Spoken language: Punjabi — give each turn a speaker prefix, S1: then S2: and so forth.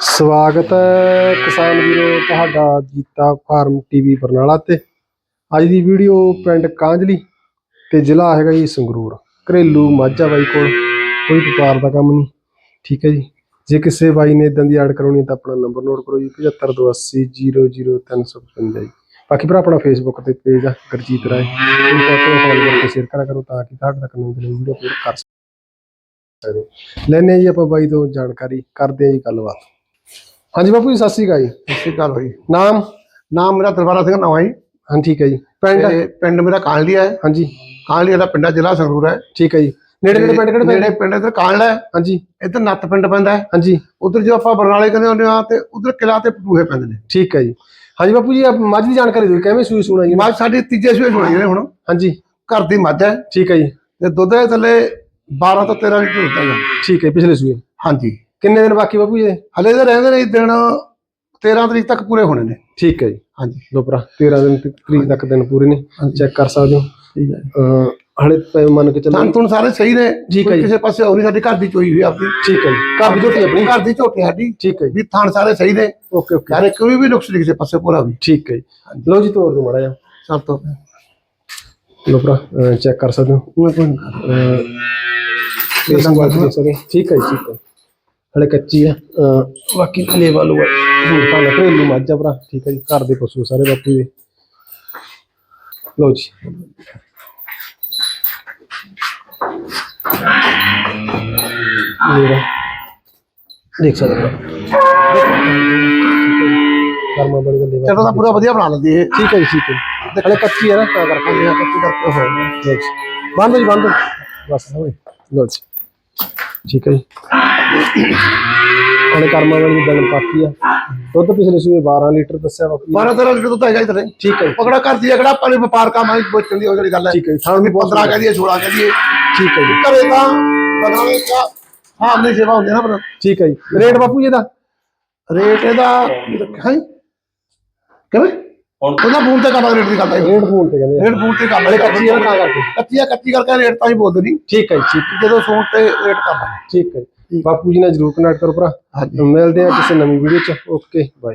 S1: ਸਵਾਗਤ ਹੈ ਕਿਸਾਨ ਵੀਰੋ ਤੁਹਾਡਾ ਜੀਤਾ ਫਾਰਮ ਟੀਵੀ ਬਰਨਾਲਾ ਤੇ। ਅੱਜ ਦੀ ਵੀਡੀਓ ਪਿੰਡ ਕਾਂਜਲੀ ਤੇ ਜ਼ਿਲ੍ਹਾ ਹੈਗਾ ਜੀ ਸੰਗਰੂਰ, ਘਰੇਲੂ ਮਾਝਾ ਬਾਈ ਕੋਲ। ਕੋਈ ਵਪਾਰ ਦਾ ਕੰਮ ਨਹੀਂ, ਠੀਕ ਹੈ ਜੀ। ਜੇ ਕਿਸੇ ਬਾਈ ਨੇ ਇਦਾਂ ਦੀ ਐਡ ਕਰਾਉਣੀ ਤਾਂ ਆਪਣਾ ਨੰਬਰ ਨੋਟ ਕਰੋ ਜੀ 7528000355 ਜੀ। ਬਾਕੀ ਭਰਾ, ਆਪਣਾ ਫੇਸਬੁੱਕ ਤੇ ਪੇਜ ਆ, ਗੁਰਜੀਤ ਰਾਏ। ਉਹਨੂੰ ਫੋਲੋ ਕਰਕੇ ਸ਼ੇਅਰ ਕਰਾ ਕਰੋ ਤਾਂ ਕਿ ਤੁਹਾਡੇ ਤੱਕ ਨਵੀਂ ਵੀਡੀਓ ਅਪਲੋਡ ਕਰ ਸਕਦੇ ਲੈਨੇ ਜੀ ਆਪਾਂ ਬਾਈ ਤੋਂ ਜਾਣਕਾਰੀ, ਕਰਦੇ ਹਾਂ ਜੀ ਗੱਲਬਾਤ। ਹਾਂਜੀ ਬਾਪੂ ਜੀ ਸਤਿ ਸ਼੍ਰੀ ਅਕਾਲ ਜੀ।
S2: ਸਤਿ ਸ਼੍ਰੀ ਅਕਾਲ ਭਾਈ
S1: ਨਾਮ?
S2: ਨਾਮ ਮੇਰਾ ਦਰਬਾਰਾ ਸਿੰਘ ਹੈ ਜੀ।
S1: ਹਾਂ ਠੀਕ ਹੈ ਜੀ। ਪਿੰਡ?
S2: ਤੇ ਪਿੰਡ ਮੇਰਾ ਕਾਂਲੀਆ ਹੈ।
S1: ਹਾਂਜੀ।
S2: ਕਾਂਲੀਆ ਦਾ ਪਿੰਡਾ ਜ਼ਿਲ੍ਹਾ ਸੰਗਰੂਰ ਹੈ।
S1: ਠੀਕ ਹੈ ਜੀ। ਨੇੜੇ ਨੇੜੇ ਪਿੰਡ ਕਿਹੜੇ
S2: ਨੇੜੇ ਪਿੰਡ ਇਧਰ ਕਾਂਲਾ ਹੈ।
S1: ਹਾਂਜੀ।
S2: ਇੱਧਰ ਨੱਤ ਪਿੰਡ ਪੈਂਦਾ ਹੈ।
S1: ਹਾਂਜੀ।
S2: ਉਧਰ ਜੋ ਆਪਾਂ ਬਰਨਾਲੇ ਕਹਿੰਦੇ ਹੁੰਦੇ ਆ ਤੇ ਉਧਰ ਕਿਲਾ ਤੇ ਪਟੂਹੇ ਪੈਂਦੇ ਨੇ।
S1: ਠੀਕ ਹੈ ਜੀ। ਹਾਂਜੀ ਬਾਪੂ ਜੀ ਆਪ ਮੱਝ ਦੀ ਜਾਣਕਾਰੀ ਦਿਓ ਕਿਵੇਂ ਸੂਈ ਸੂਣਾ ਜੀ?
S2: ਮੱਝ ਸਾਡੀ ਤੀਜੇ ਸੂਏ ਸੁਣੀ ਨੇ ਹੁਣ।
S1: ਹਾਂਜੀ।
S2: ਘਰ ਦੀ ਮੱਝ ਹੈ।
S1: ਠੀਕ ਹੈ ਜੀ।
S2: ਤੇ ਦੁੱਧ ਦੇ ਥੱਲੇ 12 ਤੋਂ 13 ਲੀਟਰ ਹੁੰਦਾ ਹੈ
S1: ਠੀਕ ਹੈ ਪਿਛਲੇ ਸੂਏ।
S2: ਹਾਂਜੀ।
S1: ਕਿੰਨੇ ਦਿਨ ਬਾਕੀ ਬਾਪੂ ਜੀ? ਇਹਦੇ?
S2: ਹਲੇ ਤਾਂ ਰਹਿੰਦੇ ਨੇ ਦਿਨ 13 ਤਰੀਕ ਤੱਕ ਪੂਰੇ ਹੋਣੇ ਨੇ।
S1: ਠੀਕ ਹੈ ਜੀ।
S2: ਹਾਂਜੀ।
S1: ਲੋ ਭਰਾ 13 ਦਿਨ ਤੇ ਤਰੀਕ ਤੱਕ ਦਿਨ ਪੂਰੇ ਨੇ। ਚੈੱਕ ਕਰ ਸਕਦੇ ਹੋ।
S2: ਠੀਕ ਹੈ
S1: ਅਹ ਹਲੇ ਪੈ ਮੰਨ ਕੇ ਚੱਲੋ
S2: ਤਾਂ ਤੁਣ ਸਾਰੇ ਸਹੀ ਨੇ।
S1: ਠੀਕ ਹੈ
S2: ਕੋਈ
S1: ਜੀ।
S2: ਕਿਸੇ ਪਾਸੇ ਹੋਰ ਨਹੀਂ ਸਾਡੀ ਘਰ ਦੀ ਚੋਈ ਹੋਈ ਆਪਦੀ
S1: ਠੀਕ ਹੈ ਜੀ। ਘਰ ਦੀ ਝੋਟੀ ਆਪਣੀ
S2: ਘਰ ਦੀ ਝੋਟੀ ਸਾਡੀ।
S1: ਠੀਕ ਹੈ ਜੀ।
S2: ਵੀ ਥਾਣ ਸਾਰੇ ਸਹੀ ਨੇ।
S1: Okay okay.
S2: ਯਾਰ ਕੋਈ ਵੀ ਨੁਕਸ ਨਹੀਂ ਕਿਸੇ ਪਾਸੇ ਪੂਰਾ ਵੀ।
S1: ਠੀਕ ਹੈ ਜੀ। ਲੋ ਜੀ ਤੋਰ ਦੋ ਮੜਾ ਜਾ
S2: ਸਭ ਤੋਂ
S1: ਲੋ ਭਰਾ ਚੈੱਕ ਕਰ ਸਕਦੇ ਹੋ।
S2: ਉਹ ਕੋਈ ਨਹੀਂ।
S1: ਅਹ ਇਸ ਨੂੰ ਦੇਖ ਸਕਦੇ ਹੋ। ਠੀਕ ਹੈ ਜੀ ਠੀਕ ਹੈ। ਹਲੇ ਕੱਚੀ ਅਹ ਬਾਕੀ ਲੈਵਲ ਉਹ ਹੁਣ ਤਾਂ ਘਰੇਲੂ ਮੱਝ ਆ ਭਰਾ। ਠੀਕ ਹੈ ਜੀ ਘਰ ਦੇ ਪਸ਼ੂ ਸਾਰੇ ਬਾਪੂ ਦੇ ਲੋ ਜੀ। ਲੈਵਾ ਦੇਖ ਸਕਦੇ ਹੋ। ਕਰਮਾ ਬੜੀ ਗੱਲ
S2: ਚਲੋ ਤਾਂ ਪੂਰਾ ਵਧੀਆ ਬਣਾ ਲੈਂਦੀ ਇਹ।
S1: ਠੀਕ ਹੈ ਜੀ ਠੀਕ ਹੈ ਹਲੇ ਕੱਚੀ ਹੈ ਨਾ ਤਾਂ ਕਰਕੇ।
S2: ਹਾਂਜੀ ਕੱਚੀ ਕਰਕੇ ਹੋ
S1: ਜੀ। ਬੰਦ ਜੀ ਬੰਦ ਬਸ ਹੋਏ ਲਓ ਜੀ। ਠੀਕ ਹੈ ਜੀ। ਹਲੇ ਕਰਮਾ ਵਾਲੀ ਦਿਨ ਪਾਤੀ ਆ। ਦੁੱਧ ਪਿਛਲੇ ਸੂਏ 12 ਲੀਟਰ ਦੱਸਿਆ ਬਾਪੂ
S2: 12 13 ਲੀਟਰ ਦੁੱਧ ਹੈਗਾ ਇਧਰ
S1: ਠੀਕ ਹੈ
S2: ਪਕੜਾ ਕਰਦੀ ਹੈ ਕਿਹੜਾ ਆਪਾਂ ਨੇ ਵਪਾਰ ਕੰਮ ਆਈ ਬਚਣ ਦੀ ਉਹ ਜਿਹੜੀ ਗੱਲ ਹੈ।
S1: ਠੀਕ ਹੈ ਥਾਂ ਵੀ ਬਹੁਤ
S2: 15 ਕਹਦੀ ਹੈ 16 ਕਹਦੀ ਹੈ
S1: ਠੀਕ ਹੈ ਜੀ।
S2: ਘਰੇ ਤਾਂ ਬਣਾਉਣੇ ਦਾ ਹਾਂ ਨਹੀਂ ਸੇਵਾ ਹੁੰਦੀ ਨਾ ਪਰ
S1: ਠੀਕ ਹੈ ਜੀ। ਰੇਟ ਬਾਪੂ ਜੀ ਦਾ
S2: ਰੇਟ ਇਹਦਾ ਹੈ? ਕਿਵੇਂ? ਉਹਦਾ ਫੋਨ ਤੇ ਕਰਦਾ ਰੇਟ ਦੀ ਗੱਲ ਹੈ
S1: ਰੇਟ ਫੋਨ ਤੇ ਕਹਿੰਦੇ ਆ।
S2: ਰੇਟ ਫੋਨ ਤੇ ਕਰ
S1: ਹਲੇ ਕੱਚੀ ਨਾ ਤਾਂ ਕਰਕੇ।
S2: ਕੱਚੀ ਆ ਕੱਚੀ ਕਰਕੇ ਰੇਟ ਤਾਂ ਹੀ ਬੋਲਦੇ ਨਹੀਂ।
S1: ਠੀਕ ਹੈ ਜੀ ਠੀਕ
S2: ਜਦੋਂ ਫੋਨ ਤੇ ਰੇਟ ਕਰਦਾ
S1: ਠੀਕ ਹੈ ਜੀ। ਬਾਪੂ ਜੀ ਨਾਲ ਜਰੂਰ ਕਨੈਕਟ ਕਰੋ ਭਰਾ।
S2: ਹਾਂਜੀ।
S1: ਮਿਲਦੇ ਆ ਕਿਸੇ ਨਵੀਂ ਵੀਡੀਓ ਚ। Okay bye